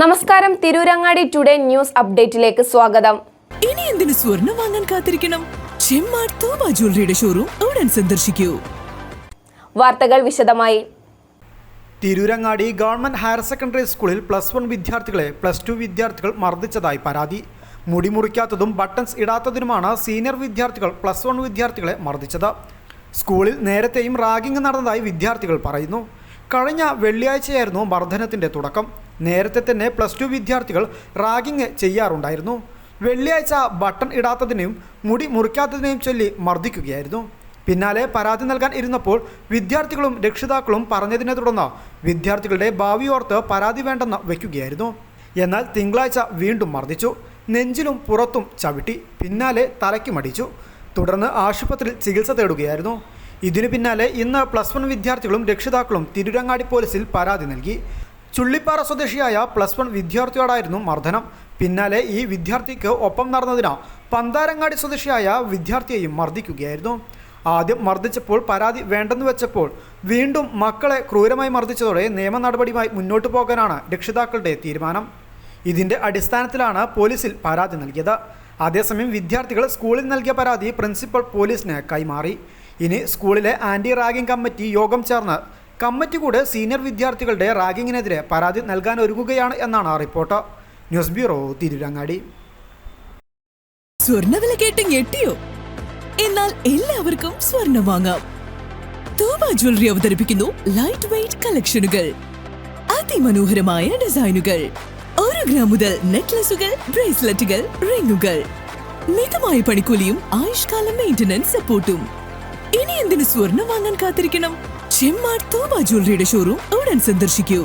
നമസ്കാരം. Tirurangadi today news അപ്ഡേറ്റിലേക്ക് സ്വാഗതം. ഇനി എന്തിനു സ്വർണം വാങ്ങാൻ കാത്തിരിക്കണം? ചെമ്മാട് തോമ ജ്വല്ലറിയുടെ ഷോറൂം ഉടൻ സന്ദർശിക്കൂ. വാർത്തകൾ വിശദമായി. തിരൂരങ്ങാടി ഗവൺമെന്റ് ഹയർ സെക്കൻഡറി സ്കൂളിൽ പ്ലസ് വൺ വിദ്യാർത്ഥികളെ പ്ലസ് ടു വിദ്യാർത്ഥികൾ മർദ്ദിച്ചതായി പരാതി. മുടി മുറിക്കാത്തതും ബട്ടൺസ് ഇടാത്തതിനുമാണ് സീനിയർ വിദ്യാർത്ഥികൾ പ്ലസ് വൺ വിദ്യാർത്ഥികളെ മർദ്ദിച്ചത്. സ്കൂളിൽ നേരത്തെയും റാഗിംഗ് നടന്നതായി വിദ്യാർത്ഥികൾ പറയുന്നു. കഴിഞ്ഞ വെള്ളിയാഴ്ചയായിരുന്നു മർദ്ദനത്തിന്റെ തുടക്കം. നേരത്തെ തന്നെ പ്ലസ് ടു വിദ്യാർത്ഥികൾ റാഗിങ് ചെയ്യാറുണ്ടായിരുന്നു. വെള്ളിയാഴ്ച ബട്ടൺ ഇടാത്തതിനെയും മുടി മുറിക്കാത്തതിനെയും ചൊല്ലി മർദ്ദിക്കുകയായിരുന്നു. പിന്നാലെ പരാതി നൽകാൻ ഇരുന്നപ്പോൾ വിദ്യാർത്ഥികളും രക്ഷിതാക്കളും പറഞ്ഞതിനെ തുടർന്ന് വിദ്യാർത്ഥികളുടെ ഭാവി ഓർത്ത് പരാതി വേണ്ടെന്ന് വയ്ക്കുകയായിരുന്നു. എന്നാൽ തിങ്കളാഴ്ച വീണ്ടും മർദ്ദിച്ചു. നെഞ്ചിലും പുറത്തും ചവിട്ടി പിന്നാലെ തലയ്ക്കുമടിച്ചു തുടർന്ന് ആശുപത്രിയിൽ ചികിത്സ തേടുകയായിരുന്നു. ഇതിനു പിന്നാലെ ഇന്ന് പ്ലസ് വൺ വിദ്യാർത്ഥികളും രക്ഷിതാക്കളും തിരുരങ്ങാടി പോലീസിൽ പരാതി നൽകി. ചുള്ളിപ്പാറ സ്വദേശിയായ പ്ലസ് വൺ വിദ്യാർത്ഥിയോടായിരുന്നു മർദ്ദനം. പിന്നാലെ ഈ വിദ്യാർത്ഥിക്ക് ഒപ്പം നടന്നതിനാൽ പന്താരങ്ങാടി സ്വദേശിയായ വിദ്യാർത്ഥിയെയും മർദ്ദിക്കുകയായിരുന്നു. ആദ്യം മർദ്ദിച്ചപ്പോൾ പരാതി വേണ്ടെന്ന് വെച്ചപ്പോൾ വീണ്ടും മക്കളെ ക്രൂരമായി മർദ്ദിച്ചതോടെ നിയമ നടപടിയുമായി മുന്നോട്ടു പോകാനാണ് രക്ഷിതാക്കളുടെ തീരുമാനം. ഇതിന്റെ അടിസ്ഥാനത്തിലാണ് പോലീസിൽ പരാതി നൽകിയത്. അതേസമയം വിദ്യാർത്ഥികൾ സ്കൂളിൽ നൽകിയ പരാതി പ്രിൻസിപ്പൽ പോലീസിന് കൈമാറി. ഇനി സ്കൂളിലെ ആന്റി റാഗിംഗ് കമ്മിറ്റി യോഗം ചേർന്ന് കമ്മിറ്റി കൂടെ സീനിയർ വിദ്യാർത്ഥികളുടെ റാഗിങ്ങിനെതിരെ പരാതി നൽകാൻ ഒരുങ്ങുകയാണ് എന്നാണ് റിപ്പോർട്ട്. News bureau Tirurangadi. സ്വർണവില കേട്ട് ഞെട്ടിയോ? എന്നാൽ എല്ലാവർക്കും സ്വർണം വാങ്ങാം. തൂവ ജ്വല്ലറി അവതരിപ്പിക്കുന്നു ലൈറ്റ് വെയിറ്റ് കളക്ഷനുകൾ അതിമനോഹരമായ ഡിസൈനുകൾ ഒരു ഗ്രാം മുതൽ നെക്ലസുകൾ ബ്രേസ്ലെറ്റുകൾ റിങ്ങുകൾ മിതമായ പണിക്കൂലിയും ആയുഷ്കാല മെയിന്റനൻസ് സപ്പോർട്ടും ഇനി എന്തിനു സ്വർണം വാങ്ങാൻ കാത്തിരിക്കണം? ചെമ്മാട് തോമ ജ്വല്ലറിയുടെ ഷോറൂം ഉടൻ സന്ദർശിക്കൂ.